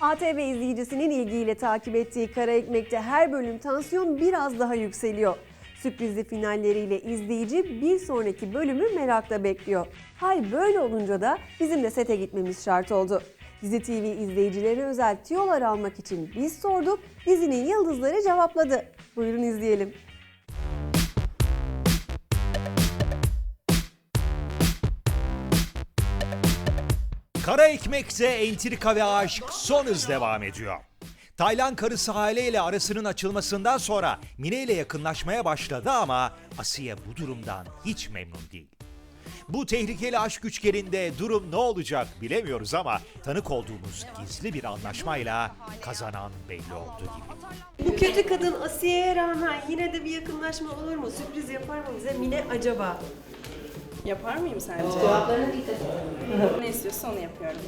ATV izleyicisinin ilgiyle takip ettiği Kara Ekmek'te her bölüm tansiyon biraz daha yükseliyor. Sürprizli finalleriyle izleyici bir sonraki bölümü merakla bekliyor. Hal böyle olunca da bizim de sete gitmemiz şart oldu. Dizi TV izleyicilerine özel tiyolar almak için biz sorduk, dizinin yıldızları cevapladı. Buyurun izleyelim. Kara Ekmek'te entrika ve aşk son hız devam ediyor. Taylan karısı Hale ile arasının açılmasından sonra Mine ile yakınlaşmaya başladı ama Asiye bu durumdan hiç memnun değil. Bu tehlikeli aşk üçgeninde durum ne olacak bilemiyoruz ama tanık olduğumuz gizli bir anlaşmayla kazanan belli oldu gibi. Bu kötü kadın Asiye'ye rağmen yine de bir yakınlaşma olur mu? Sürpriz yapar mı bize Mine acaba? Yapar mıyım sence? ne istiyorsa onu yapıyorum.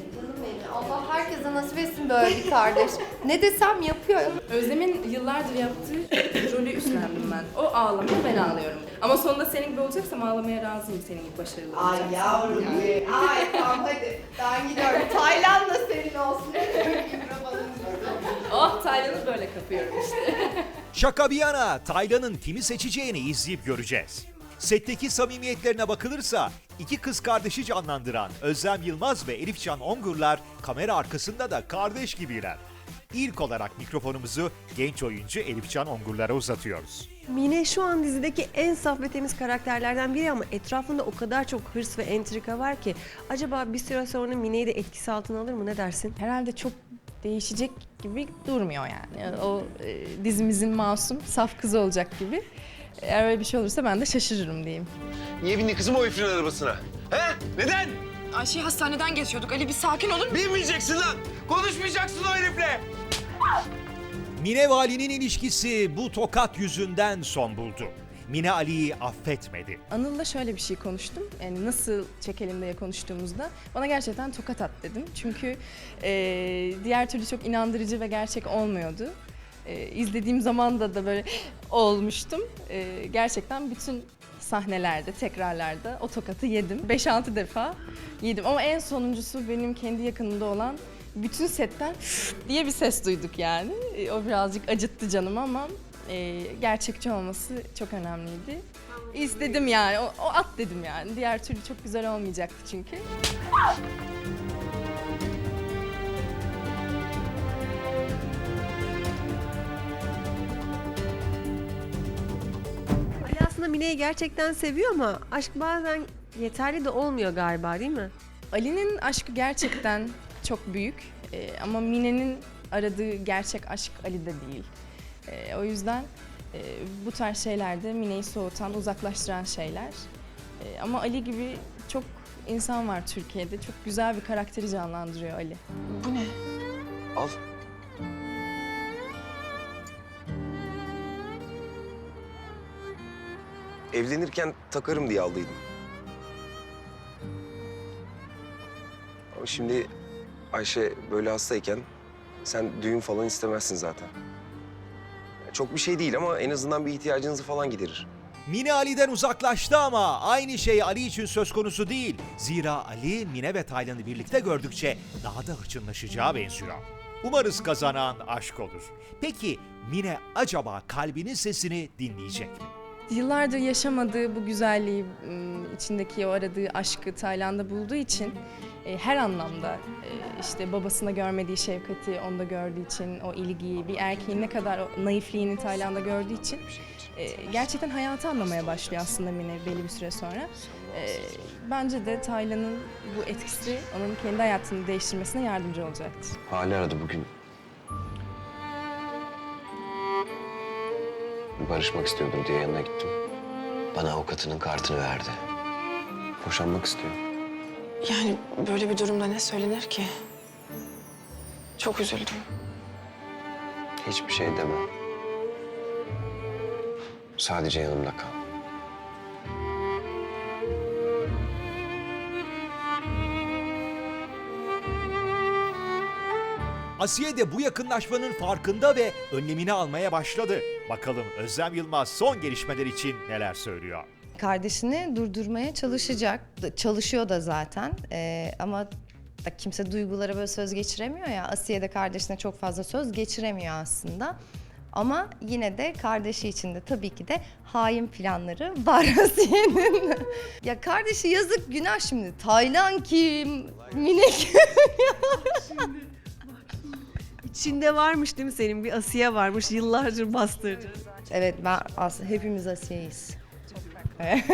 Allah herkese nasip etsin böyle bir kardeş. ne desem yapıyor. Özlem'in yıllardır yaptığı rolü üstlendim ben. O ağlamıyor, ben ağlıyorum. Ama sonunda senin gibi olacaksam ağlamaya razıyım senin gibi başarılı Ay olacaksam. yavrum be. Ay tamam hadi. Ben gidiyorum. Tayland da senin olsun. Oh Taylan'ı böyle kapıyorum işte. Şaka bir yana Taylan'ın kimi seçeceğini izleyip göreceğiz. Setteki samimiyetlerine bakılırsa iki kız kardeşi canlandıran Özlem Yılmaz ve Elifcan Ongurlar kamera arkasında da kardeş gibiler. İlk olarak mikrofonumuzu genç oyuncu Elifcan Ongurlar'a uzatıyoruz. Mine şu an dizideki en saf ve temiz karakterlerden biri ama etrafında o kadar çok hırs ve entrika var ki acaba bir süre sonra Mine'yi de etkisi altına alır mı ne dersin? herhalde çok değişecek gibi durmuyor yani. O e, dizimizin masum, saf kızı olacak gibi. Eğer öyle bir şey olursa ben de şaşırırım diyeyim. Niye bindi kızım o herifin arabasına? He? Neden? Ayşe'yi hastaneden geçiyorduk. Ali bir sakin olur. Binmeyeceksin lan! Konuşmayacaksın o herifle! Mine ve Ali'nin ilişkisi bu tokat yüzünden son buldu. Mine Ali'yi affetmedi. Anıl'la şöyle bir şey konuştum. Yani nasıl çekelim diye konuştuğumuzda bana gerçekten tokat at dedim. Çünkü e, diğer türlü çok inandırıcı ve gerçek olmuyordu. E, izlediğim zaman da da böyle olmuştum. E, gerçekten bütün sahnelerde, tekrarlarda o tokatı yedim. 5-6 defa yedim ama en sonuncusu benim kendi yakınımda olan bütün setten diye bir ses duyduk yani. E, O birazcık acıttı canım ama e, gerçekçi olması çok önemliydi. İstedim yani, o, o at dedim yani. Diğer türlü çok güzel olmayacaktı çünkü. Aslında Mine'yi gerçekten seviyor ama aşk bazen yeterli de olmuyor galiba değil mi? Ali'nin aşkı gerçekten çok büyük E, ama Mine'nin aradığı gerçek aşk Ali'de değil. E, o yüzden e, bu tarz şeylerde Mine'yi soğutan, uzaklaştıran şeyler. E, ama Ali gibi çok insan var Türkiye'de. Çok güzel bir karakteri canlandırıyor Ali. Bu ne? Al. Evlenirken takarım diye aldıydım. Ama şimdi Ayşe böyle hastayken sen düğün falan istemezsin zaten. Çok bir şey değil ama en azından bir ihtiyacınızı falan giderir. Mine Ali'den uzaklaştı ama aynı şey Ali için söz konusu değil. Zira Ali, Mine ve Taylan'ı birlikte gördükçe daha da hırçınlaşacağı benziyor. Umarız kazanan aşk olur. Peki Mine acaba kalbinin sesini dinleyecek mi? Yıllardır yaşamadığı bu güzelliği, ım, içindeki o aradığı aşkı Tayland'da bulduğu için e, her anlamda e, işte babasında görmediği şefkati onda gördüğü için, o ilgiyi, bir erkeğin ne kadar o naifliğini Tayland'da gördüğü için e, gerçekten hayatı anlamaya başlıyor aslında Mine belli bir süre sonra. Bence de Tayland'ın bu etkisi onun kendi hayatını değiştirmesine yardımcı olacaktır. Hale aradı bugün. Barışmak istiyordum diye yanına gittim. Bana avukatının kartını verdi. Boşanmak istiyor. Yani böyle bir durumda ne söylenir ki? Çok üzüldüm. Hiçbir şey deme. Sadece yanımda kal. Asiye de bu yakınlaşmanın farkında ve önlemini almaya başladı. Bakalım Özlem Yılmaz son gelişmeler için neler söylüyor? kardeşini durdurmaya çalışacak. Çalışıyor da zaten. Ee, ama da kimse duygulara böyle söz geçiremiyor ya. Asiye de kardeşine çok fazla söz geçiremiyor aslında. Ama yine de kardeşi için de tabii ki de hain planları var Asiye'nin. ya kardeşi yazık günah şimdi. Taylan kim? Mine kim? İçinde varmış değil mi senin? Bir Asiye varmış yıllardır bastırdı. evet ben aslında hepimiz Asiye'yiz.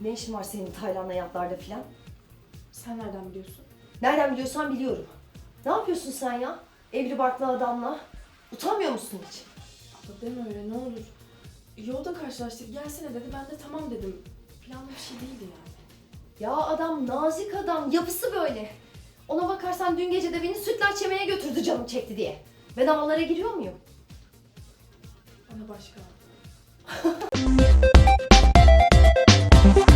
Ne işin var senin Tayland'la yatlarda filan? Sen nereden biliyorsun? Nereden biliyorsan biliyorum. Ne yapıyorsun sen ya? Evli barklı adamla. Utanmıyor musun hiç? Abla deme öyle ne olur. Yolda karşılaştık gelsene dedi ben de tamam dedim. Planlı bir şey değildi yani. Ya adam nazik adam, yapısı böyle. Ona bakarsan dün gece de beni sütlaç yemeye götürdü canım çekti diye. Ben havalara giriyor muyum? Bana başka.